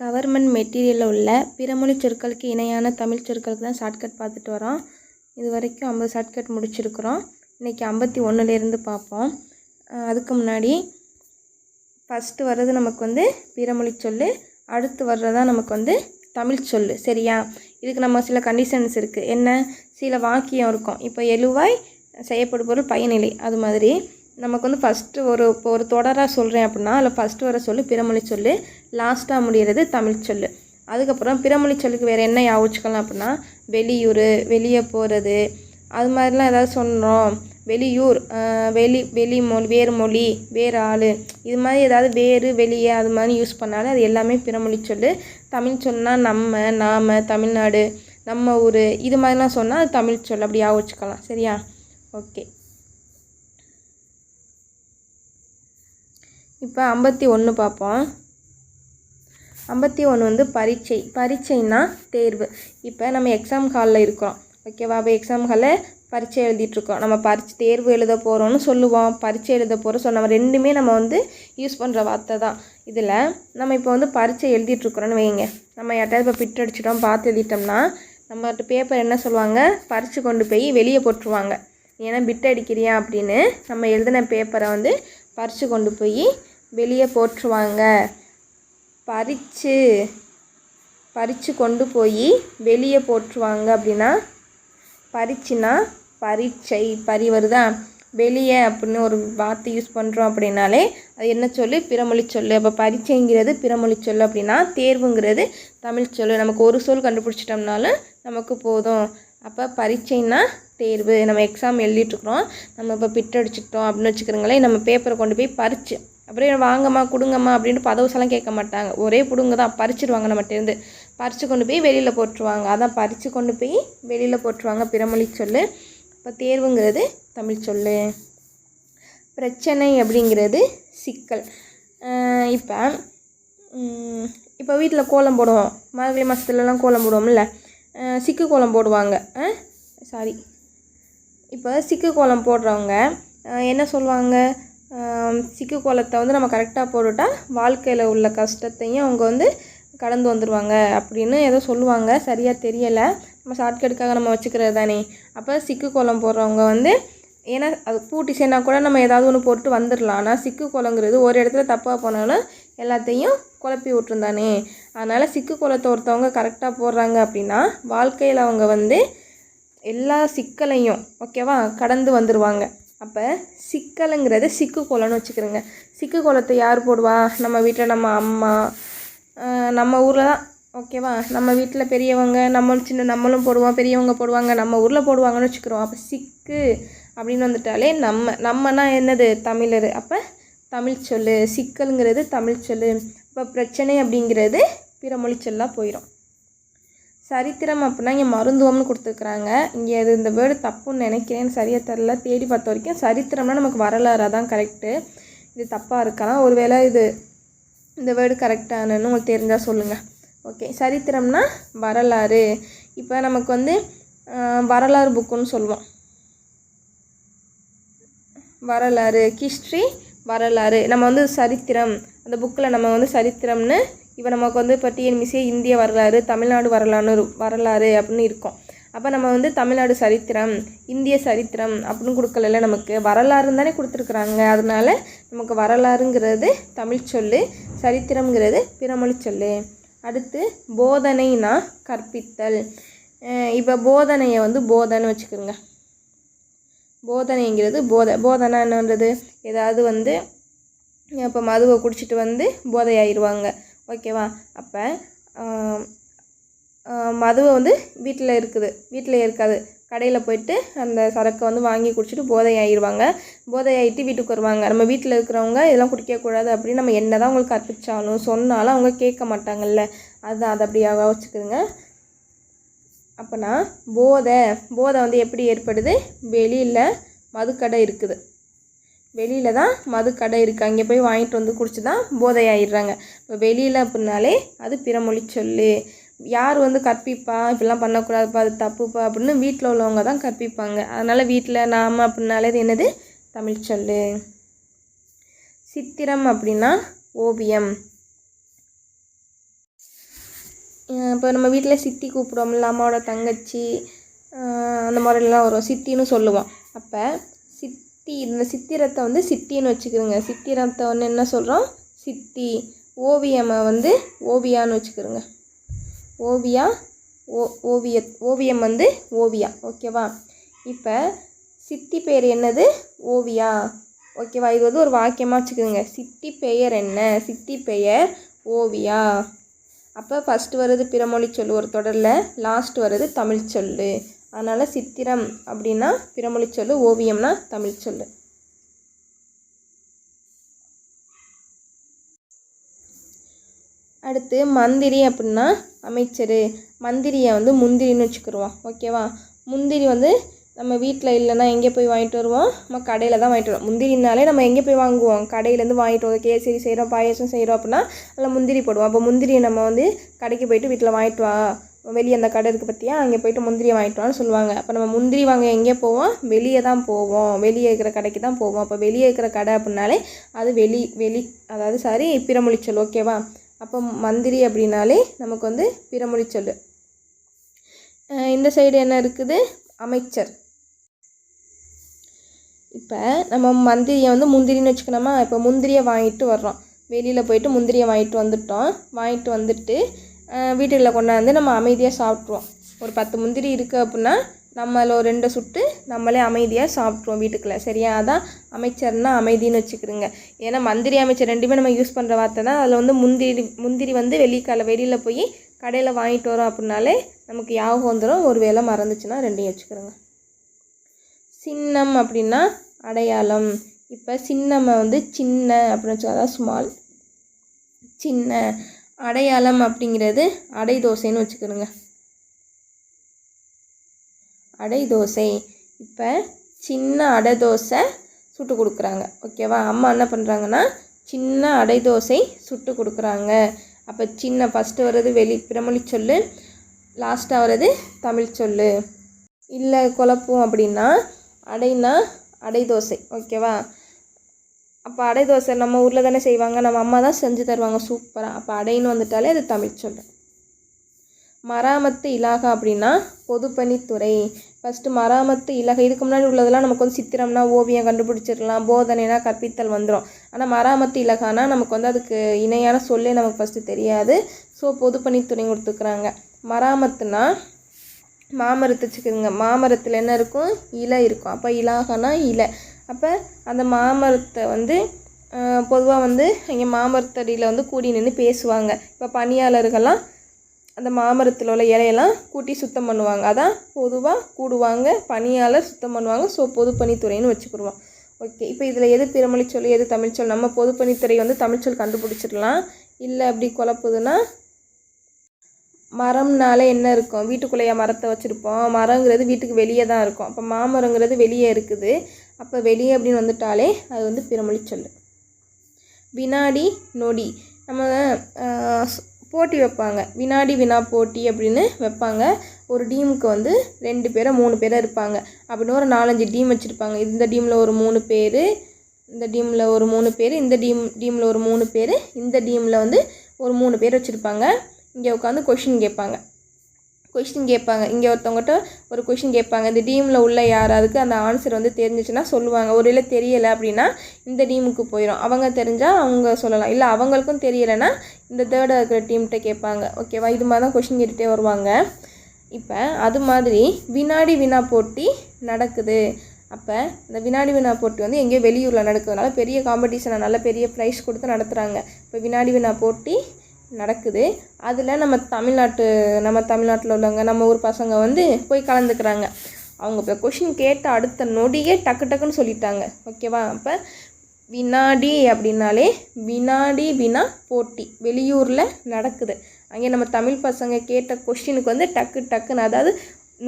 Government மெட்டீரியலில் உள்ள பிறமொழி சொற்களுக்கு இணையான தமிழ் சொற்களுக்கு தான் ஷார்ட்கட் பார்த்துட்டு வரோம். இது வரைக்கும் ஐம்பது ஷார்ட்கட் முடிச்சிருக்கிறோம். இன்றைக்கி ஐம்பத்தி ஒன்றுலேருந்து பார்ப்போம். அதுக்கு முன்னாடி ஃபஸ்ட்டு வர்றது நமக்கு வந்து பிறமொழி சொல் அடுத்து வர்றதான் நமக்கு வந்து தமிழ் சொல் சரியா? இதுக்கு நம்ம சில கண்டிஷன்ஸ் இருக்குது என்ன? சில வாக்கியம் இருக்கும். இப்போ எழுவாய் செய்யப்படும் பொருள் பயனிலை அது மாதிரி. நமக்கு வந்து ஃபஸ்ட்டு ஒரு இப்போ ஒரு தொடராக சொல்கிறேன் அப்படின்னா அதில் ஃபஸ்ட்டு வர சொல்லு பிறமொழி சொல்லு லாஸ்ட்டாக முடிகிறது தமிழ் சொல்லு. அதுக்கப்புறம் பிறமொழி சொல்லுக்கு வேறு என்ன யாவச்சுக்கலாம் அப்படின்னா வெளியூர் வெளியே போகிறது அது மாதிரிலாம் ஏதாவது சொன்னோம். வெளியூர் வெளி வெளி மொழி வேறு மொழி வேறு ஆள் இது மாதிரி ஏதாவது வேறு வெளியே அது மாதிரி யூஸ் பண்ணாலும் அது எல்லாமே பிறமொழி சொல்லு. தமிழ் சொன்னால் நம்ம நாம தமிழ்நாடு நம்ம ஊர் இது மாதிரிலாம் சொன்னால் அது தமிழ் சொல் அப்படி யாவச்சுக்கலாம் வச்சுக்கலாம். சரியா? ஓகே. இப்போ ஐம்பத்தி ஒன்று பார்ப்போம். ஐம்பத்தி ஒன்று வந்து பரீட்சை. பரீட்சைன்னா தேர்வு. இப்போ நம்ம எக்ஸாம் ஹாலில் இருக்கிறோம். ஓகேவா அப்போ எக்ஸாம் ஹாலில் பரீட்சை எழுதிட்டுருக்கோம் நம்ம பரீட்சை தேர்வு எழுத போகிறோம்னு சொல்லுவோம். பரீட்சை எழுத போகிறோம் ஸோ நம்ம ரெண்டுமே நம்ம வந்து யூஸ் பண்ணுற வார்த்தை தான். இதில் நம்ம இப்போ வந்து பரீட்சை எழுதிட்டுருக்குறோன்னு வைங்க நம்ம யார்ட்டாவது இப்போ பிட் அடிச்சிட்டோம் பார்த்து எழுதிட்டோம்னா நம்மகிட்ட பேப்பர் என்ன சொல்லுவாங்க? பறித்து கொண்டு போய் வெளியே போட்டுருவாங்க. ஏன்னா பிட் அடிக்கிறியா அப்படின்னு நம்ம எழுதின பேப்பரை வந்து பறித்து கொண்டு போய் வெளியே போட்டுருவாங்க பறித்து பறித்து கொண்டு போய் வெளியே போட்டுருவாங்க அப்படின்னா பறிச்சுனா பரீட்சை பறி வருதா? வெளியே அப்படின்னு ஒரு வார்த்தை யூஸ் பண்ணுறோம் அப்படின்னாலே அது என்ன சொல்லு? பிறமொழி சொல்லு. அப்போ பரீட்சைங்கிறது பிறமொழி சொல்லு அப்படின்னா தேர்வுங்கிறது தமிழ் சொல்லு. நமக்கு ஒரு சொல் கண்டுபிடிச்சிட்டோம்னாலும் நமக்கு போதும். அப்போ பரீட்சைன்னா தேர்வு. நம்ம எக்ஸாம் எழுதிட்டுருக்குறோம் நம்ம இப்போ பிட் அடிச்சுக்கிட்டோம் அப்படின்னு வச்சுக்கிறோங்களேன் நம்ம பேப்பரை கொண்டு போய் பறிச்சு அப்புறம் வாங்கம்மா கொடுங்கம்மா அப்படின்ட்டு பதவசெல்லாம் கேட்க மாட்டாங்க. ஒரே பிடுங்க தான் பறிச்சிடுவாங்க நம்மகிட்டேருந்து பறித்து கொண்டு போய் வெளியில் போட்டுருவாங்க. அதான் பறித்து கொண்டு போய் வெளியில் போட்டுருவாங்க. பிறமொழி சொல்லு. இப்போ தேர்வுங்கிறது தமிழ் சொல் பிரச்சனை அப்படிங்கிறது சிக்கல். இப்போ இப்போ வீட்டில் கோலம் போடுவோம். மார்கழி மாதத்துலலாம் கோலம் போடுவோம்ல. சிக்கு கோலம் போடுவாங்க. சாரி இப்போ சிக்கு கோலம் போடுறவங்க என்ன சொல்லுவாங்க? சிக்கு கோலத்தை வந்து நம்ம கரெக்டாக போட்டுட்டா வாழ்க்கையில் உள்ள கஷ்டத்தையும் அவங்க வந்து கடந்து வந்துடுவாங்க அப்படின்னு ஏதோ சொல்லுவாங்க. சரியாக தெரியலை. நம்ம ஷார்ட்கட்டுக்காக நம்ம வச்சுக்கிறது தானே. அப்போ சிக்கு கோலம் போடுறவங்க வந்து ஏன்னா அது பூ டிசைனாக கூட நம்ம ஏதாவது ஒன்று போட்டு வந்துடலாம் ஆனால் சிக்கு கோலங்கிறது ஒரு இடத்துல தப்பாக போனாலும் எல்லாத்தையும் குழப்பி விட்டுருந்தானே. அதனால் சிக்கு கோலத்தை ஒருத்தவங்க கரெக்டாக போடுறாங்க அப்படின்னா வாழ்க்கையில் அவங்க வந்து எல்லா சிக்கலையும் ஓகேவா கடந்து வந்துடுவாங்க அப்போ சிக்கலுங்கிறது சிக்கு கோலம்னு வச்சுக்கிறோங்க. சிக்கு கோலத்தை யார் போடுவா? நம்ம வீட்டில் நம்ம அம்மா நம்ம ஊரில் தான் ஓகேவா நம்ம வீட்டில் பெரியவங்க நம்ம சின்ன நம்மளும் போடுவோம் பெரியவங்க போடுவாங்க நம்ம ஊரில் போடுவாங்கன்னு வச்சுக்கிறோம். அப்போ சிக்கு அப்படின்னு வந்துட்டாலே நம்ம நம்மனா என்னது? தமிழர். அப்போ தமிழ் சொல் சிக்கலுங்கிறது தமிழ் சொல் இப்போ பிரச்சனை அப்படிங்கிறது பிறமொழி சொல்லாக போயிடும் சரித்திரம் அப்படின்னா இங்கே மருந்துவம்னு கொடுத்துருக்குறாங்க. இங்கே அது இந்த வேர்டு தப்புன்னு நினைக்கிறேன் சரியாக தெரில தேடி பார்த்த வரைக்கும் சரித்திரம்னா நமக்கு வரலாறு தான் கரெக்டு இது தப்பாக இருக்கலாம். ஒருவேளை இது இந்த வேர்டு கரெக்டானன்னு உங்களுக்கு தெரிஞ்சால் சொல்லுங்கள் ஓகே சரித்திரம்னா வரலாறு. இப்போ நமக்கு வந்து வரலாறு புக்குன்னு சொல்லுவோம். வரலாறு ஹிஸ்ட்ரி வரலாறு. நம்ம வந்து சரித்திரம் அந்த புக்கில் நம்ம வந்து சரித்திரம்னு இப்போ நமக்கு வந்து இப்போ டிஎன்பிசி இந்திய வரலாறு தமிழ்நாடு வரலாறு வரலாறு அப்படின்னு இருக்கும். அப்போ நம்ம வந்து தமிழ்நாடு சரித்திரம் இந்திய சரித்திரம் அப்படின்னு கொடுக்கல நமக்கு. வரலாறுன்னு தானே கொடுத்துருக்குறாங்க. அதனால நமக்கு வரலாறுங்கிறது தமிழ் சொல்லு சரித்திரம்ங்கிறது பிறமொழி சொல்லு. அடுத்து போதனைனா கற்பித்தல். இப்போ போதனையை வந்து போதனை வச்சுக்கோங்க. போதனைங்கிறது போதை போதனை என்னன்றது? ஏதாவது வந்து இப்போ மதுவை குடிச்சிட்டு வந்து போதையாயிடுவாங்க ஓகேவா? அப்போ மதுவை வந்து வீட்டில் இருக்குது. வீட்டில் இருக்காது. கடையில் போயிட்டு அந்த சரக்கை வந்து வாங்கி குடிச்சிட்டு போதை ஆகிடுவாங்க போதை ஆகிட்டு வீட்டுக்கு வருவாங்க. நம்ம வீட்டில் இருக்கிறவங்க இதெல்லாம் குடிக்கக்கூடாது அப்படின்னு நம்ம என்ன தான் உங்களுக்கு கற்பிச்சாலும் சொன்னாலும் அவங்க கேட்க மாட்டாங்கல்ல. அதுதான் அதை அப்படியாக வச்சுக்குதுங்க அப்போனா போதை போதை வந்து எப்படி ஏற்படுது? வெளியில் மதுக்கடை இருக்குது. வெளியில் தான் மது கடை இருக்குது அங்கே போய் வாங்கிட்டு வந்து குடிச்சு தான் போதை ஆயிடுறாங்க இப்போ வெளியில் அப்படின்னாலே அது பிறமொழி சொல்லு. யார் வந்து கற்பிப்பா? இப்படிலாம் பண்ணக்கூடாதுப்பா அது தப்புப்பா அப்படின்னு வீட்டில் உள்ளவங்க தான் கற்பிப்பாங்க. அதனால் வீட்டில் நாம் அப்படின்னாலே அது என்னது? தமிழ் சொல்லு. சித்திரம் அப்படின்னா ஓவியம். இப்போ நம்ம வீட்டில் சித்தி கூப்பிடுவோம்ல அம்மாவோட தங்கச்சி அந்த மாதிரிலாம் வரும். சித்தின்னு சொல்லுவோம். அப்போ சித்தி இந்த சித்திரத்தை வந்து சித்தின்னு வச்சுக்கிறோங்க. சித்திரத்தை வந்து என்ன சொல்கிறோம் சித்தி. ஓவியமை வந்து ஓவியான்னு வச்சுக்கிறோங்க. ஓவியா? ஓ ஓவிய ஓவியம் வந்து ஓவியா. ஓகேவா? இப்போ சித்தி பெயர் என்னது? ஓவியா. ஓகேவா? இது வந்து ஒரு வாக்கியமாக வச்சுக்கோங்க. சித்தி பெயர் என்ன? சித்தி பெயர் ஓவியா. அப்போ ஃபஸ்ட்டு வருது பிறமொழி சொல் ஒரு தொடரில். லாஸ்ட் வருது தமிழ் சொல் அதனால் சித்திரம் அப்படின்னா பிறமொழி சொல் ஓவியம்னா தமிழ் சொல் அடுத்து மந்திரி அப்படின்னா அமைச்சர். மந்திரியை வந்து முந்திரின்னு வச்சுக்கிடுவோம் ஓகேவா முந்திரி வந்து நம்ம வீட்டில் இல்லைன்னா எங்கே போய் வாங்கிட்டு வருவோம்? நம்ம கடையில் தான் வாங்கிட்டு வருவோம். முந்திரினாலே நம்ம எங்கே போய் வாங்குவோம்? கடையிலேருந்து வாங்கிட்டு வருவோம் கேசரி செய்கிறோம் பாயாசம் செய்கிறோம் அப்படின்னா அதில் முந்திரி போடுவோம். அப்போ முந்திரியை நம்ம வந்து கடைக்கு போயிட்டு வீட்டில் வாங்கிட்டு வா. வெளியே அந்த கடை இருக்குது பார்த்தியா அங்கே போயிட்டு முந்திரி வாங்கிட்டு சொல்லுவாங்க. அப்போ நம்ம முந்திரி வாங்க எங்கே போவோம்? வெளியே தான் போவோம். வெளியே இருக்கிற கடைக்கு தான் போவோம். அப்போ வெளியே இருக்கிற கடை அப்படின்னாலே அது வெளி வெளி அதாவது சாரி பிறமொழிச்சொல் ஓகேவா அப்போ மந்திரி அப்படின்னாலே நமக்கு வந்து பிறமொழிச்சொல் இந்த சைடு என்ன இருக்குது? அமைச்சர். இப்போ நம்ம மந்திரியை வந்து முந்திரின்னு வச்சுக்கணுமா? இப்போ முந்திரியை வாங்கிட்டு வர்றோம். வெளியில் போயிட்டு முந்திரியை வாங்கிட்டு வந்துட்டோம். வாங்கிட்டு வந்துட்டு வீட்டில் கொண்டாந்து நம்ம அமைதியாக சாப்பிட்ருவோம் ஒரு பத்து முந்திரி இருக்குது அப்படின்னா நம்மள ஒரு ரெண்டு சுட்டு நம்மளே அமைதியாக சாப்பிட்ருவோம் வீட்டுக்குள்ளே. சரியா? அதான் அமைச்சர்னா அமைதின்னு வச்சுக்கிறோங்க ஏன்னா மந்திரி அமைச்சர் ரெண்டுமே நம்ம யூஸ் பண்ணுற வார்த்தை தான். அதில் வந்து முந்திரி முந்திரி வந்து வெளிக்கால வெளியில் போய் கடையில் வாங்கிட்டு வரோம் அப்படின்னாலே நமக்கு ஞாபகம் வந்துடும் ஒரு வேளை மறந்துச்சுன்னா ரெண்டையும் வச்சுக்கிறோங்க சின்னம் அப்படின்னா அடையாளம். இப்போ சின்னம்மை வந்து சின்ன அப்படின்னு வச்சு அதான் ஸ்மால் சின்ன. அடையாளம் அப்படிங்கிறது அடை தோசைன்னு வச்சுக்கணுங்க. அடை தோசை. இப்போ சின்ன அடை தோசை சுட்டு கொடுக்குறாங்க. ஓகேவா? அம்மா என்ன பண்ணுறாங்கன்னா சின்ன அடை தோசை சுட்டு கொடுக்குறாங்க. அப்போ சின்ன ஃபஸ்ட்டு வர்றது வெளி பிரமொழி சொல்லு லாஸ்ட்டாக வர்றது தமிழ் சொல்லு. இல்லை குழப்பம் அப்படின்னா அடைனா அடை தோசை. ஓகேவா? அப்போ அடை தோசை நம்ம ஊரில் தானே செய்வாங்க. நம்ம அம்மா தான் செஞ்சு தருவாங்க. சூப்பராக அப்போ அடைன்னு வந்துட்டாலே அது தமிழ் சொல்லு மராமத்து இலாகா அப்படின்னா பொதுப்பணித்துறை. ஃபஸ்ட்டு மராமத்து இலகை. இதுக்கு முன்னாடி உள்ளதெல்லாம் நமக்கு வந்து சித்திரம்னா ஓவியம் கண்டுபிடிச்சிடலாம். போதனைனா கற்பித்தல் வந்துடும் ஆனால் மராமத்து இலகானா நமக்கு வந்து அதுக்கு இணையான சொல்லே நமக்கு ஃபஸ்ட்டு தெரியாது. ஸோ பொதுப்பணித்துறை கொடுத்துக்கிறாங்க. மராமத்துனா மாமரத்தை வச்சுக்கோங்க. மாமரத்தில் என்ன இருக்கும்? இலை இருக்கும். அப்போ இலாகனா இலை. அப்போ அந்த மாமரத்தை வந்து பொதுவாக வந்து இங்கே மாமரத்தடியில் வந்து கூடி நின்று பேசுவாங்க. இப்போ பணியாளர்கள்லாம் அந்த மாமரத்தில் உள்ள இலையெல்லாம் கூட்டி சுத்தம் பண்ணுவாங்க. அதான் பொதுவாக கூடுவாங்க பணியாளர் சுத்தம் பண்ணுவாங்க ஸோ பொதுப்பணித்துறைன்னு வச்சுக்கிடுவோம். ஓகே இப்போ இதில் எது பிறமொழி சொல் எது தமிழ் சொல்? நம்ம பொதுப்பணித்துறை வந்து தமிழ் சொல் கண்டுபிடிச்சிடலாம். இல்லை அப்படி குழப்புதுன்னா மரம்னாலே என்ன இருக்கும்? வீட்டுக்குள்ளேயே மரத்தை வச்சுருப்போம். மரங்கிறது வீட்டுக்கு வெளியே தான் இருக்கும். அப்போ மாமரங்கிறது வெளியே இருக்குது. அப்போ வெளியே அப்படின்னு வந்துட்டாலே அது வந்து பிறமொழி சொல் வினாடி நொடி. நம்ம போட்டி வைப்பாங்க. வினாடி வினா போட்டி அப்படின்னு வைப்பாங்க. ஒரு டீமுக்கு வந்து ரெண்டு பேரை மூணு பேரை இருப்பாங்க. அப்படின்னு ஒரு நாலஞ்சு டீம் வச்சுருப்பாங்க. இந்த டீமில் ஒரு மூணு பேர் இந்த டீமில் ஒரு மூணு பேர் இந்த டீம் டீமில் ஒரு மூணு பேர் இந்த டீமில் வந்து ஒரு மூணு பேர் வச்சுருப்பாங்க. இங்கே உட்காந்து கொஷின் கேட்பாங்க. கொஷின் கேட்பாங்க. இங்கே ஒருத்தவங்ககிட்ட ஒரு கொஷின் கேட்பாங்க. இந்த டீமில் உள்ள யாராருக்கு அந்த ஆன்சர் வந்து தெரிஞ்சிச்சுன்னா சொல்லுவாங்க. ஒரு இல்லை தெரியலை அப்படின்னா இந்த டீமுக்கு போயிடும் அவங்க தெரிஞ்சால் அவங்க சொல்லலாம். இல்லை அவங்களுக்கும் தெரியலைன்னா இந்த தேர்டாக இருக்கிற டீம்கிட்ட கேட்பாங்க. ஓகேவா இது மாதிரி தான் கொஷின் கேட்டுகிட்டே வருவாங்க. இப்போ அது மாதிரி வினாடி வினா போட்டி நடக்குது. அப்போ இந்த வினாடி வினா போட்டி வந்து எங்கேயோ வெளியூரில் நடக்கிறதுனால பெரிய காம்படிஷனை நல்ல பெரிய ப்ரைஸ் கொடுத்து நடத்துகிறாங்க இப்போ வினாடி வினா போட்டி நடக்குது. அதில் நம்ம தமிழ்நாட்டு நம்ம தமிழ்நாட்டில் உள்ளவங்க நம்ம ஊர் பசங்க வந்து போய் கலந்துக்கிறாங்க. அவங்க இப்போ கொஷின் கேட்ட அடுத்த நொடியே டக்கு டக்குன்னு சொல்லிட்டாங்க. ஓகேவா அப்போ வினாடி அப்படின்னாலே வினாடி வினா போட்டி. வெளியூரில் நடக்குது. அங்கே நம்ம தமிழ் பசங்க கேட்ட கொஷினுக்கு வந்து டக்கு டக்குன்னு அதாவது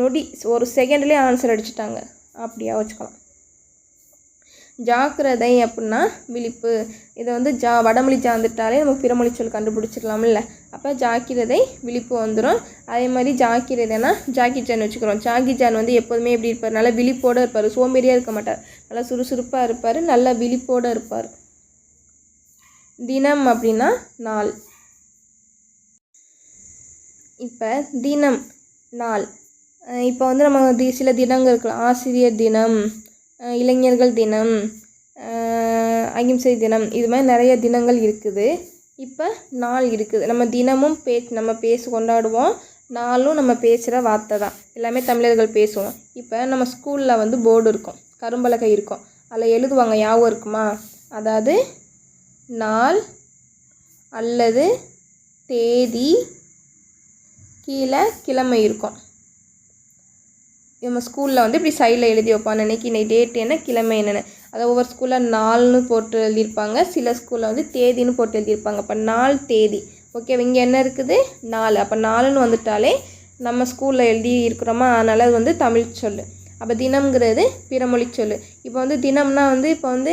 நொடி ஒரு செகண்ட்லேயே ஆன்சர் அடிச்சிட்டாங்க. அப்படியா வச்சுக்கலாம். ஜாக்கிரதை அப்படின்னா விழிப்பு. இதை வந்து ஜா வடமொழி ஜாந்துட்டாலே நம்ம பிறமொழி சொல் கண்டுபிடிச்சிடலாம்ல. அப்போ ஜாக்கிரதை விழிப்பு வந்துடும் அதே மாதிரி ஜாக்கிரதைனா ஜாக்கி ஜான் வச்சுக்கிறோம். ஜாக்கி ஜான் வந்து எப்போதுமே எப்படி இருப்பார்? நல்லா விழிப்போடு இருப்பார். சோம்பேறியாக இருக்க மாட்டார். நல்லா சுறுசுறுப்பாக இருப்பார். நல்லா விழிப்போடு இருப்பார். தினம் அப்படின்னா நாள். இப்போ தினம் நாள். இப்போ வந்து நம்ம சில தினங்கள் இருக்கலாம். ஆசிரியர் தினம் இளைஞர்கள் தினம் அகிம்சை தினம் இது மாதிரி நிறைய தினங்கள் இருக்குது. இப்போ நாள் இருக்குது. நம்ம தினமும் பே நம்ம பேசி கொண்டாடுவோம். நாளும் நம்ம பேசுகிற வார்த்தை தான். எல்லாமே தமிழர்கள் பேசுவோம். இப்போ நம்ம ஸ்கூலில் வந்து போர்டு இருக்கும். கரும்பலகை இருக்கும். அதில் எழுதுவாங்க ஞாபகம் இருக்குமா? அதாவது நாள் அல்லது தேதி கீழே கிழமை இருக்கும். நம்ம ஸ்கூலில் வந்து இப்படி சைடில் எழுதி வைப்பாங்க. அன்னைக்கு இன்னைக்கு டேட் என்ன கிழமை என்னென்னு. அதை ஒவ்வொரு ஸ்கூலில் நாள்னு போட்டு எழுதியிருப்பாங்க. சில ஸ்கூலில் வந்து தேதின்னு போட்டு எழுதியிருப்பாங்க. அப்போ நாள் தேதி. ஓகே இங்கே என்ன இருக்குது? நாலு. அப்போ நாலுன்னு வந்துட்டாலே நம்ம ஸ்கூலில் எழுதி இருக்கிறோமா? அதனால் அது வந்து தமிழ் சொல் அப்போ தினம்ங்கிறது பிறமொழி சொல் இப்போ வந்து தினம்னா வந்து இப்போ வந்து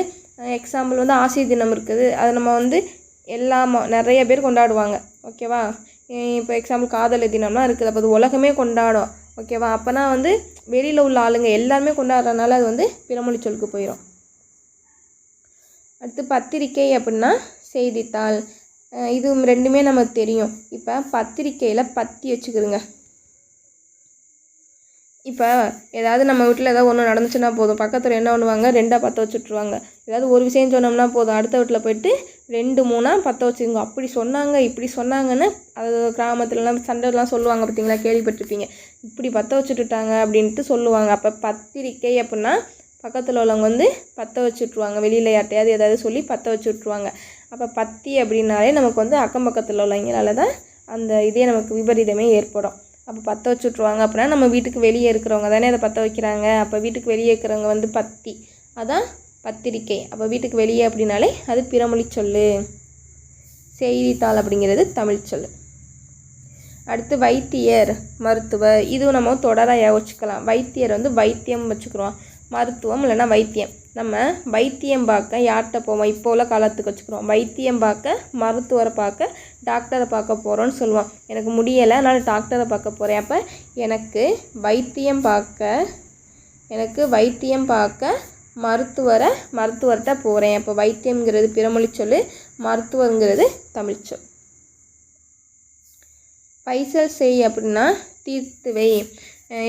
எக்ஸாம்பிள் வந்து ஆசிரியர் தினம் இருக்குது. அதை நம்ம வந்து எல்லா நிறைய பேர் கொண்டாடுவாங்க. ஓகேவா இப்போ எக்ஸாம்பிள் காதலர் தினம்லாம் இருக்குது. அப்போ அது உலகமே கொண்டாடும். ஓகேவா? அப்போனா வந்து வெளியில் உள்ள ஆளுங்க எல்லாருமே கொண்டாடுறதுனால அது வந்து பிறமொழி சொல்லுக்கு போயிடும் அடுத்து பத்திரிக்கை அப்படின்னா செய்தித்தாள். இது ரெண்டுமே நமக்கு தெரியும். இப்போ பத்திரிக்கையில் பத்தி வச்சுக்கிறோங்க இப்போ ஏதாவது நம்ம வீட்டில் ஏதாவது ஒன்று நடந்துச்சுன்னா போதும். பக்கத்தில் என்ன பண்ணுவாங்க? ரெண்டாக பற்ற வச்சுட்ருவாங்க ஏதாவது ஒரு விஷயம் சொன்னோம்னா போதும். அடுத்த வீட்டில் போயிட்டு ரெண்டு மூணாக பற்ற வச்சுக்கோங்க. அப்படி சொன்னாங்க இப்படி சொன்னாங்கன்னு அது கிராமத்துலலாம் சண்டைலாம் சொல்லுவாங்க பார்த்தீங்களா? கேள்விப்பட்டிருப்பீங்க. இப்படி பற்ற வச்சுட்டுட்டாங்க அப்படின்ட்டு சொல்லுவாங்க. அப்போ பத்திரிக்கை அப்படின்னா பக்கத்தில் உள்ளவங்க வந்து பற்ற வச்சுட்ருவாங்க வெளியில் யார்ட்டையாவது ஏதாவது சொல்லி பற்ற வச்சு விட்ருவாங்க அப்போ பத்தி அப்படின்னாலே நமக்கு வந்து அக்கம் பக்கத்தில் உள்ளவங்களால தான் அந்த இதே நமக்கு விபரீதமே ஏற்படும். அப்போ பற்ற வச்சு விட்ருவாங்க அப்படின்னா நம்ம வீட்டுக்கு வெளியே இருக்கிறவங்க தானே அதை பற்ற வைக்கிறாங்க. அப்போ வீட்டுக்கு வெளியே இருக்கிறவங்க வந்து பத்தி. அதான் பத்திரிக்கை. அப்போ வீட்டுக்கு வெளியே அப்படின்னாலே அது பிறமொழி சொல்லு. செய்தித்தாள் அப்படிங்கிறது தமிழ் சொல்லு. அடுத்து வைத்தியர் மருத்துவர் இதுவும் நம்ம தொடராக வச்சுக்கலாம் வைத்தியர் வந்து வைத்தியம் வச்சுக்கிறோம். மருத்துவம் இல்லைன்னா வைத்தியம். நம்ம வைத்தியம் பார்க்க யார்கிட்ட போவோம்? இப்போ உள்ள காலத்துக்கு வச்சுக்கிறோம். வைத்தியம் பார்க்க மருத்துவரை பார்க்க டாக்டரை பார்க்க போகிறோன்னு சொல்லுவோம். எனக்கு முடியலை அதனால் டாக்டரை பார்க்க போகிறேன் அப்போ எனக்கு வைத்தியம் பார்க்க எனக்கு வைத்தியம் பார்க்க மருத்துவரை மருத்துவர்கிட்ட போகிறேன் அப்போ வைத்தியம்ங்கிறது பிறமொழி சொல்லு மருத்துவங்கிறது தமிழ் சொல். பைசல் செய் அப்படின்னா தீர்த்து வை.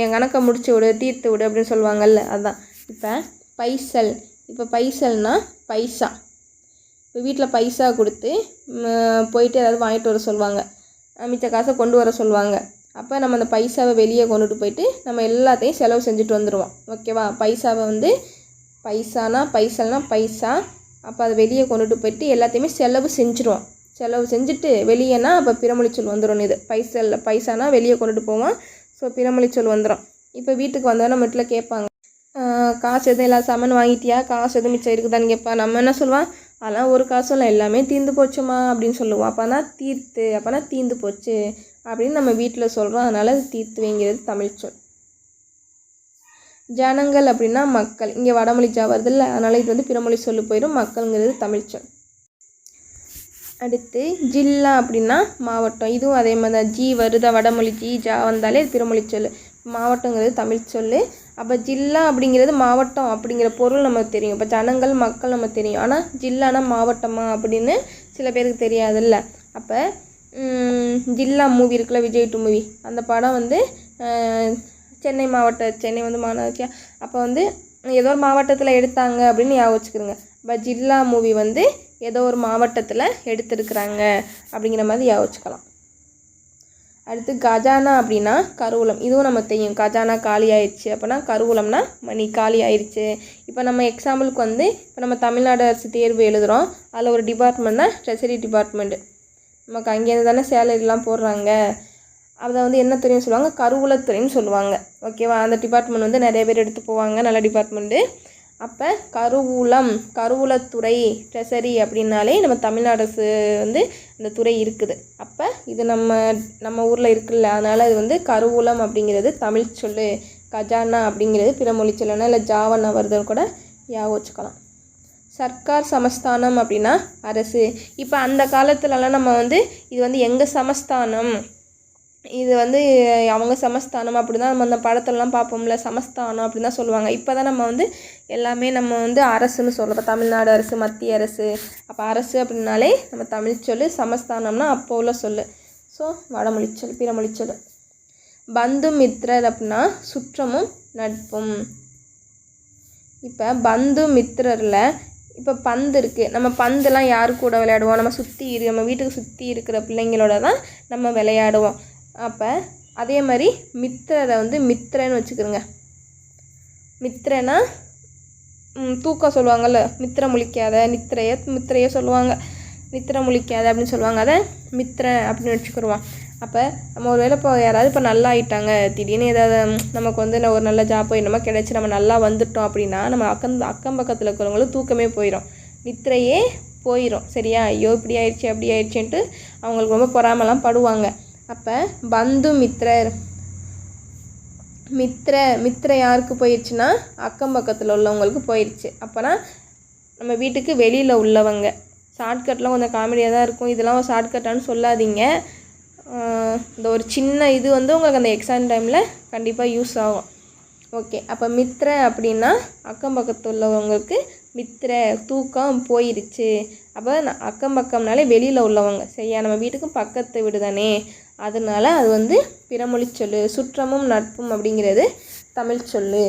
என் கணக்கை முடிச்சு விடு தீர்த்து விடு அப்படின்னு சொல்லுவாங்கல்ல அதுதான் இப்போ பைசல் இப்போ பைசல்னா பைசா. இப்போ வீட்டில் பைசா கொடுத்து போயிட்டு ஏதாவது வாங்கிட்டு வர சொல்லுவாங்க. மிச்ச காசை கொண்டு வர சொல்லுவாங்க. அப்போ நம்ம அந்த பைசாவை வெளியே கொண்டுட்டு போயிட்டு நம்ம எல்லாத்தையும் செலவு செஞ்சுட்டு வந்துடுவோம் ஓகேவா? பைசாவை வந்து பைசானா பைசல்னா பைசா. அப்போ அதை வெளியே கொண்டுட்டு போயிட்டு எல்லாத்தையுமே செலவு செஞ்சுருவோம். செலவு செஞ்சுட்டு வெளியேனா அப்போ பிறமொழி சொல் வந்துடும் இது பைசல் பைசானா வெளியே கொண்டுட்டு போவோம். ஸோ பிறமொழி சொல் வந்துடும் இப்போ வீட்டுக்கு வந்தால் மட்டில் கேட்பாங்க. காசு எதுவும் எல்லா சாமான் வாங்கிட்டியா? காசு எதுவும் மிச்சம் இருக்குதான்னு கேட்பா. நம்ம என்ன சொல்லுவான் அதெல்லாம் ஒரு காசும் இல்லை. எல்லாமே தீர்ந்து போச்சுமா? அப்படின்னு சொல்லுவோம். அப்போனா தீர்த்து அப்போனா தீர்ந்து போச்சு அப்படின்னு நம்ம வீட்டில் சொல்கிறோம் அதனால் தீர்த்து வைங்கிறது தமிழ் சொல். ஜனங்கள் அப்படின்னா மக்கள். இங்கே வடமொழி ஜா வருதுல்ல அதனால் இது வந்து பிறமொழி சொல்லு போயிடும் மக்கள்ங்கிறது தமிழ் சொல். அடுத்து ஜில்லா அப்படின்னா மாவட்டம். இதுவும் அதே மாதிரி தான். ஜி வருதா வடமொழி ஜி ஜா வந்தாலே இது பிறமொழி சொல் மாவட்டங்கிறது தமிழ் சொல் அப்போ ஜில்லா அப்படிங்கிறது மாவட்டம் அப்படிங்கிற பொருள் நமக்கு தெரியும். இப்போ ஜனங்கள் மக்கள் நமக்கு தெரியும். ஆனால் ஜில்லானா மாவட்டமா அப்படின்னு சில பேருக்கு தெரியாதுல்ல அப்போ ஜில்லா மூவி இருக்குல்ல விஜய் டூ மூவி அந்த படம் வந்து சென்னை மாவட்ட சென்னை வந்து மாநகராட்சியா? அப்போ வந்து ஏதோ ஒரு மாவட்டத்தில் எடுத்தாங்க அப்படின்னு ஞாபகம் வச்சுக்கிறோங்க இப்போ ஜில்லா மூவி வந்து ஏதோ ஒரு மாவட்டத்தில் எடுத்திருக்கிறாங்க அப்படிங்கிற மாதிரி ஞாபகம் வச்சுக்கலாம். அடுத்து கஜானா அப்படின்னா கருவூலம். இதுவும் நம்ம தெரியும். கஜானா காலி ஆயிடுச்சு அப்போனா கருவூலம்னா மணி காலி ஆயிடுச்சு. இப்போ நம்ம எக்ஸாம்பிளுக்கு வந்து இப்போ நம்ம தமிழ்நாடு அரசு தேர்வு எழுதுகிறோம் அதில் ஒரு டிபார்ட்மெண்ட்னா ட்ரெஷரி டிபார்ட்மெண்ட்டு நமக்கு அங்கேருந்து தானே சேலரிலாம் போடுறாங்க. அதை வந்து என்ன துறைன்னு சொல்லுவாங்க? கருவூலத்துறைன்னு சொல்லுவாங்க. ஓகேவா அந்த டிபார்ட்மெண்ட் வந்து நிறைய பேர் எடுத்து போவாங்க நல்ல டிபார்ட்மெண்ட்டு அப்போ கருவூலம் கருவூலத்துறை ட்ரெஷரி அப்படின்னாலே நம்ம தமிழ்நாடு அரசு வந்து அந்த துறை இருக்குது. அப்போ இது நம்ம நம்ம ஊரில் இருக்குல்ல அதனால் இது வந்து கருவூலம் அப்படிங்கிறது தமிழ் சொல்லு கஜானா அப்படிங்கிறது பிறமொழி சொல்லணும் இல்லை ஜாவன் வருதுன்னு கூட ஞாபகம் வச்சுக்கலாம். சர்க்கார் சமஸ்தானம் அப்படின்னா அரசு. இப்போ அந்த காலத்துலலாம் நம்ம வந்து இது வந்து எங்கள் சமஸ்தானம்? இது வந்து அவங்க சமஸ்தானம் அப்படி தான் நம்ம அந்த படத்துலலாம் பார்ப்போம்ல சமஸ்தானம் அப்படின்னு தான் சொல்லுவாங்க. இப்போ தான் நம்ம வந்து எல்லாமே நம்ம வந்து அரசுன்னு சொல்கிறோம் இப்போ தமிழ்நாடு அரசு மத்திய அரசு அப்போ அரசு அப்படின்னாலே நம்ம தமிழ் சொல்லு சமஸ்தானம்னா அப்போ உள்ள சொல்லு. ஸோ வடமொழிச்சொல் பிறமொழிச்சொல். பந்து மித்ரர் அப்படின்னா சுற்றமும் நட்பும். இப்போ பந்து மித்ரரில் இப்போ பந்து இருக்குது நம்ம பந்துலாம் யார் கூட விளையாடுவோம்? நம்ம சுற்றி இரு நம்ம வீட்டுக்கு சுற்றி இருக்கிற பிள்ளைங்களோட தான் நம்ம விளையாடுவோம். அப்போ அதே மாதிரி மித்திரரை வந்து மித்திரன்னு வச்சுக்கிறோங்க. மித்திரனா தூக்கம் சொல்லுவாங்கள்ல மித்திர முழிக்காத நித்திரைய மித்திரைய சொல்லுவாங்க. நித்திர முழிக்காத அப்படின்னு சொல்லுவாங்க. அதை மித்திர அப்படின்னு வச்சுக்கிடுவான் அப்போ நம்ம ஒரு வேளை இப்போ யாராவது இப்போ நல்லா ஆயிட்டாங்க திடீர்னு ஏதாவது நமக்கு வந்து என்ன ஒரு நல்ல ஜாப் என்னமோ கிடச்சி நம்ம நல்லா வந்துட்டோம் அப்படின்னா நம்ம அக்கம் அக்கம் பக்கத்தில் இருக்கிறவங்களுக்கு தூக்கமே போயிடும் நித்திரையே போயிடும் சரியா? ஐயோ இப்படி ஆயிடுச்சு அப்படி ஆயிடுச்சுன்ட்டு அவங்களுக்கு ரொம்ப பொறாமலாம் படுவாங்க. அப்போ பந்து மித்ரர். மித்ர மித்ர யாருக்கு போயிடுச்சுன்னா அக்கம் பக்கத்தில் உள்ளவங்களுக்கு போயிடுச்சு அப்போனா நம்ம வீட்டுக்கு வெளியில் உள்ளவங்க. ஷார்ட்கட்லாம் கொஞ்சம் காமெடியாக தான் இருக்கும். இதெல்லாம் ஒரு ஷார்ட்கட்டான்னு சொல்லாதீங்க. இந்த ஒரு சின்ன இது வந்து உங்களுக்கு அந்த எக்ஸாம் டைமில் கண்டிப்பாக யூஸ் ஆகும். ஓகே அப்போ மித்ர அப்படின்னா அக்கம் பக்கத்தில் உள்ளவங்களுக்கு மித்திர தூக்கம் போயிடுச்சு அப்போ அக்கம் பக்கம்னாலே வெளியில் உள்ளவங்க. சரியா? நம்ம வீட்டுக்கும் பக்கத்து வீடு தானே அதனால அது வந்து பிறமொழி சொல்லு சுற்றமும் நட்பும் அப்படிங்கிறது தமிழ் சொல்லு.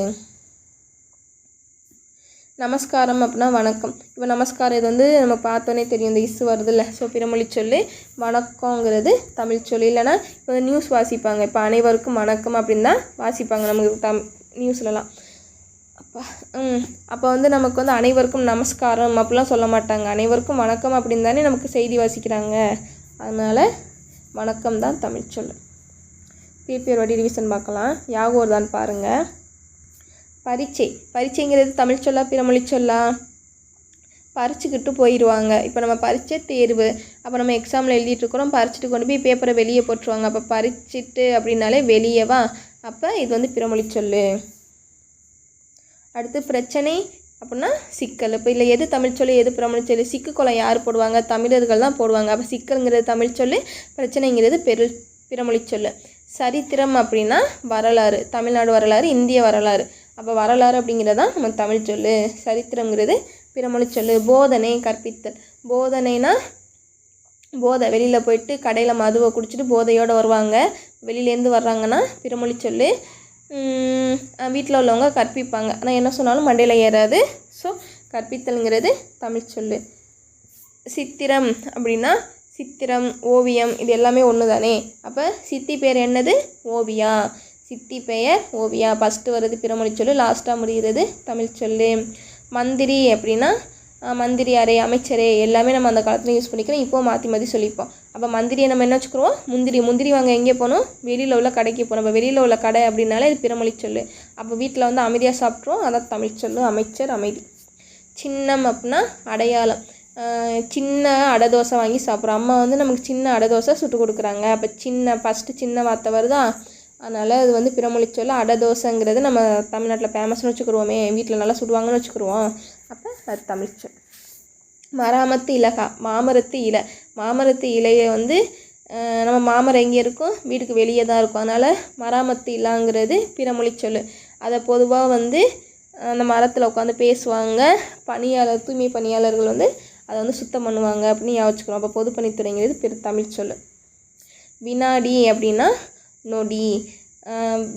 நமஸ்காரம் அப்படின்னா வணக்கம். இப்போ நமஸ்காரம் இது வந்து நம்ம பார்த்தோன்னே தெரியும் இந்த இசு வருதுல்ல. ஸோ பிறமொழி சொல்லு வணக்கங்கிறது தமிழ் சொல்லு. இல்லைன்னா இப்போ நியூஸ் வாசிப்பாங்க. இப்போ அனைவருக்கும் வணக்கம் அப்படின்னு தான் வாசிப்பாங்க நமக்கு தம் நியூஸ்லலாம் அப்பா ம். அப்போ வந்து நமக்கு வந்து அனைவருக்கும் நமஸ்காரம் அப்படிலாம் சொல்ல மாட்டாங்க. அனைவருக்கும் வணக்கம் அப்படின்னு தானே நமக்கு செய்தி வாசிக்கிறாங்க. அதனால் வணக்கம் தான் தமிழ்ச்சொல் சொல்லு திருப்பி ஒரு வாட்டி ரிவிஷன் பார்க்கலாம். யாகோர் தான் பாருங்கள் பரீட்சை. பரீட்சைங்கிறது தமிழ் சொல்லா பிறமொழி சொல்லா? பறிச்சுக்கிட்டு போயிடுவாங்க இப்போ நம்ம பறிச்ச தேர்வு அப்போ நம்ம எக்ஸாமில் எழுதிட்டுருக்குறோம் பறிச்சுட்டு கொண்டு போய் பேப்பரை வெளியே போட்டுருவாங்க. அப்போ பறிச்சிட்டு அப்படின்னாலே வெளியேவா அப்போ இது வந்து பிறமொழி சொல்லு. அடுத்து பிரச்சனை அப்படின்னா சிக்கல். இப்போ இல்லை எது தமிழ் சொல்லு எது பிரமிழ் சொல்லு சிக்கு குளம் யார் போடுவாங்க? தமிழர்கள் தான் போடுவாங்க. அப்போ சிக்கல்ங்கிறது தமிழ் சொல்லு பிரச்சனைங்கிறது பெரு பிறமொழி சொல்லு. சரித்திரம் அப்படின்னா வரலாறு தமிழ்நாடு வரலாறு இந்திய வரலாறு. அப்போ வரலாறு அப்படிங்கிறது தான் நம்ம தமிழ் சொல்லு. சரித்திரங்கிறது பிறமொழி சொல்லு. போதனை கற்பித்தல். போதனைனா போதை. வெளியில் போயிட்டு கடையில் மதுவை குடிச்சிட்டு போதையோடு வருவாங்க. வெளியிலேருந்து வர்றாங்கன்னா பிறமொழி சொல்லு. வீட்டில் உள்ளவங்க கற்பிப்பாங்க. ஆனால் என்ன சொன்னாலும் மண்டையில் ஏறாது. ஸோ கற்பித்தல்ங்கிறது தமிழ் சொல் சித்திரம் அப்படின்னா சித்திரம் ஓவியம் இது எல்லாமே ஒன்று தானே அப்போ சித்தி பேர் என்னது? ஓவியா. சித்தி பெயர் ஓவியா. ஃபஸ்ட்டு வருது பிறமொழி சொல்லு லாஸ்ட்டாக முடிகிறது தமிழ் சொல் மந்திரி அப்படின்னா மந்திரி அறை அமைச்சரே எல்லாமே நம்ம அந்த காலத்தில் யூஸ் பண்ணிக்கிறோம். இப்போ மாற்றி மாற்றி சொல்லிப்போம். அப்போ மந்திரியை நம்ம என்ன வச்சுக்கிறோம் முந்திரி. முந்திரி வாங்க எங்கே போகணும் வெளியில் உள்ள கடைக்கு போகணும் இப்போ வெளியில் உள்ள கடை அப்படின்னாலே இது பிறமொழி சொல்லு. அப்போ வீட்டில் வந்து அமைதியாக சாப்பிட்றோம் அதான் தமிழ் சொல்லு. அமைச்சர் அமைதி. சின்னம் அப்படின்னா அடையாளம். சின்ன அடை தோசை வாங்கி சாப்பிட்றோம். அம்மா வந்து நமக்கு சின்ன அடை தோசை சுட்டு கொடுக்குறாங்க. அப்போ சின்ன ஃபஸ்ட்டு சின்ன வார்த்தை வருதா? அதனால் அது வந்து பிறமொழி சொல்ல. அடை தோசைங்கிறது நம்ம தமிழ்நாட்டில் ஃபேமஸ்னு வச்சுக்கிருவோமே. வீட்டில் நல்லா சுடுவாங்கன்னு வச்சுக்கிருவோம். அப்போ அது தமிழ்ச்சொல். மராமத்து இலகா மாமரத்து இலை. மாமரத்து இலையை வந்து நம்ம மாமரம் எங்கே இருக்கும்? வீட்டுக்கு வெளியே தான் இருக்கும். அதனால் மராமத்து இலாங்கிறது பிறமொழி சொல் அதை பொதுவாக வந்து அந்த மரத்தில் உட்காந்து பேசுவாங்க. பணியாளர் தூய்மை பணியாளர்கள் வந்து அதை வந்து சுத்தம் பண்ணுவாங்க அப்படின்னு யோசிச்சுக்கிறோம் அப்போ பொதுப்பணித்துறைங்கிறது பிற தமிழ் சொல் வினாடி அப்படின்னா நொடி.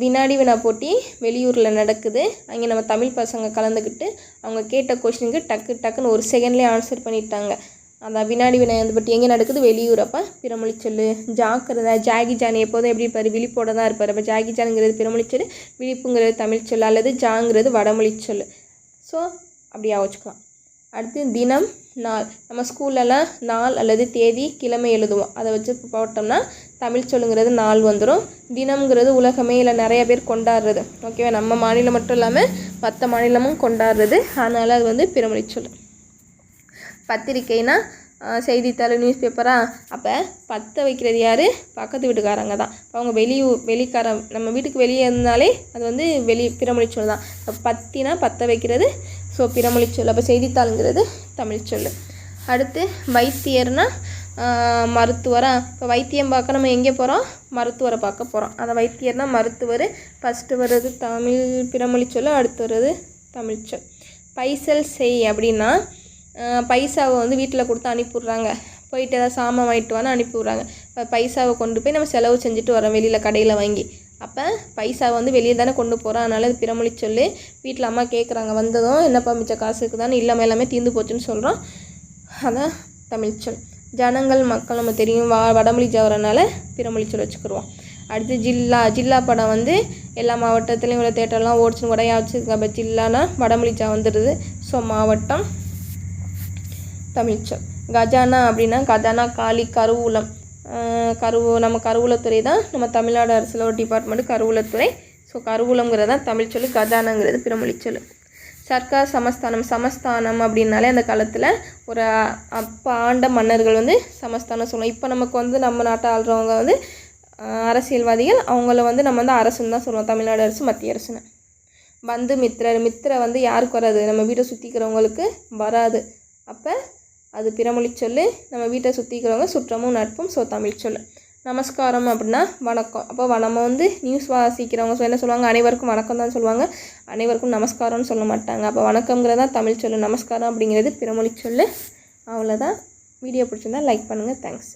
வினாடி வினா போட்டி வெளியூரில் நடக்குது. அங்கே நம்ம தமிழ் பசங்க கலந்துக்கிட்டு அவங்க கேட்ட கொஷினுக்கு டக்கு டக்குன்னு ஒரு செகண்ட்லேயே ஆன்சர் பண்ணிட்டாங்க. அந்த வினாடி வினா வந்து பட்டி எங்கே நடக்குது? வெளியூர். அப்போ பிறமொழி சொல்லு ஜாக்கிரதை ஜாகி ஜான் எப்போதும் எப்படி இருப்பார்? விழிப்போட தான் இருப்பார். அப்போ ஜாகி ஜான்ங்கிறது பிறமொழி சொல்லு விழிப்புங்கிறது தமிழ் சொல்லு அல்லது ஜாங்கிறது வடமொழி சொல்லு ஸோ அப்படியா வச்சுக்கலாம். அடுத்து தினம் நாள். நம்ம ஸ்கூல்லலாம் நாள் அல்லது தேதி கிழமை எழுதுவோம். அதை வச்சு போட்டோம்னா தமிழ் சொல்லுங்கிறது நாள் வந்துடும் தினம்ங்கிறது உலகமே இல்லை நிறைய பேர் கொண்டாடுறது. ஓகேவா நம்ம மாநிலம் மட்டும் இல்லாமல் மற்ற மாநிலமும் கொண்டாடுறது. அதனால் அது வந்து பிறமொழி சொல்லு பத்திரிக்கைனா செய்தித்தாள் நியூஸ் பேப்பரா அப்போ பற்ற வைக்கிறது யார்? பக்கத்து வீட்டுக்காரங்க தான். அவங்க வெளியூர் வெளிக்கார நம்ம வீட்டுக்கு வெளியே இருந்தாலே அது வந்து வெளி பிறமொழி சொல் தான் பத்தினா பற்ற வைக்கிறது ஸோ பிறமொழி சொல். அப்போ செய்தித்தாளுங்கிறது தமிழ் சொல். அடுத்து வைத்தியர்னா மருத்துவராக மருத்துவரா? இப்போ வைத்தியம் பார்க்க நம்ம எங்கே போகிறோம் மருத்துவரை பார்க்க போகிறோம் அந்த வைத்தியர்னா மருத்துவர் ஃபஸ்ட்டு வர்றது தமிழ் பிறமொழி சொல் அடுத்து வர்றது தமிழ் சொல். பைசல் செய் அப்படின்னா பைசாவை வந்து வீட்டில் கொடுத்து அனுப்பிவிட்றாங்க. போயிட்டு ஏதாவது சாமான் வாங்கிட்டு வான்னு அனுப்பிவிட்றாங்க. இப்போ பைசாவை கொண்டு போய் நம்ம செலவு செஞ்சுட்டு வரோம் வெளியில் கடையில் வாங்கி. அப்போ பைசா வந்து வெளியே தானே கொண்டு போகிறோம் அதனால் அது பிறமொழி சொல்லி. வீட்டில் அம்மா கேட்குறாங்க வந்ததும் என்னப்பா மிச்ச காசு இருக்குதான்னு இல்லாமல் எல்லாமே தீர்ந்து போச்சுன்னு சொல்கிறோம் அதான் தமிழ் சொல். ஜனங்கள் மக்கள் நம்ம தெரியும். வா வடமொழி ஜவரனால பிறமொழி சொல் வச்சுக்கிடுவோம் அடுத்து ஜில்லா. ஜில்லா படம் வந்து எல்லா மாவட்டத்துலேயும் உள்ள தேட்டர்லாம் ஓடிச்சுன்னு கூட வச்சுருக்கா அப்போ ஜில்லானா வடமொழி ஜா வந்துடுது. ஸோ மாவட்டம் தமிழ்ச்சொல் கஜானா அப்படின்னா கஜானா காளி கருவூலம். கருவூ நம்ம கருவூலத்துறை தான் நம்ம தமிழ்நாடு அரசில் ஒரு டிபார்ட்மெண்ட்டு கருவூலத்துறை. ஸோ கருவூலங்கிறது தான் தமிழ் சொல்லு கஜானாங்கிறது பிறமொழி சொல்லு. சர்க்கார் சமஸ்தானம். சமஸ்தானம் அப்படின்னாலே அந்த காலத்தில் ஒரு அப்போ ஆண்ட மன்னர்கள் வந்து சமஸ்தானம் சொல்லுவோம் இப்போ நமக்கு வந்து நம்ம நாட்டை ஆள்றவங்க வந்து அரசியல்வாதிகள். அவங்கள வந்து நம்ம வந்து அரசுன்னு தான் சொல்லுவோம். தமிழ்நாடு அரசு மத்திய அரசுன்னு. பந்து மித்திரர். மித்திரை வந்து யாருக்கு வராது? நம்ம வீட்டை சுற்றிக்கிறவங்களுக்கு வராது. அப்போ அது பிறமொழி சொல்லு நம்ம வீட்டை சுற்றிக்கிறவங்க சுற்றமும் நட்பும் ஸோ தமிழ் சொல்லு. நமஸ்காரம் அப்படின்னா வணக்கம். அப்போ நம்ம வந்து நியூஸ் வாசிக்கிறவங்க என்ன சொல்லுவாங்க? அனைவருக்கும் வணக்கம் தான் சொல்லுவாங்க. அனைவருக்கும் நமஸ்காரம்னு சொல்ல மாட்டாங்க. அப்போ வணக்கம்ங்கிறது தான் தமிழ் சொல்லு. நமஸ்காரம் அப்படிங்கிறது பிறமொழி சொல்லு. அவ்வளோதான். வீடியோ பிடிச்சிருந்தா லைக் பண்ணுங்கள் தேங்க்ஸ்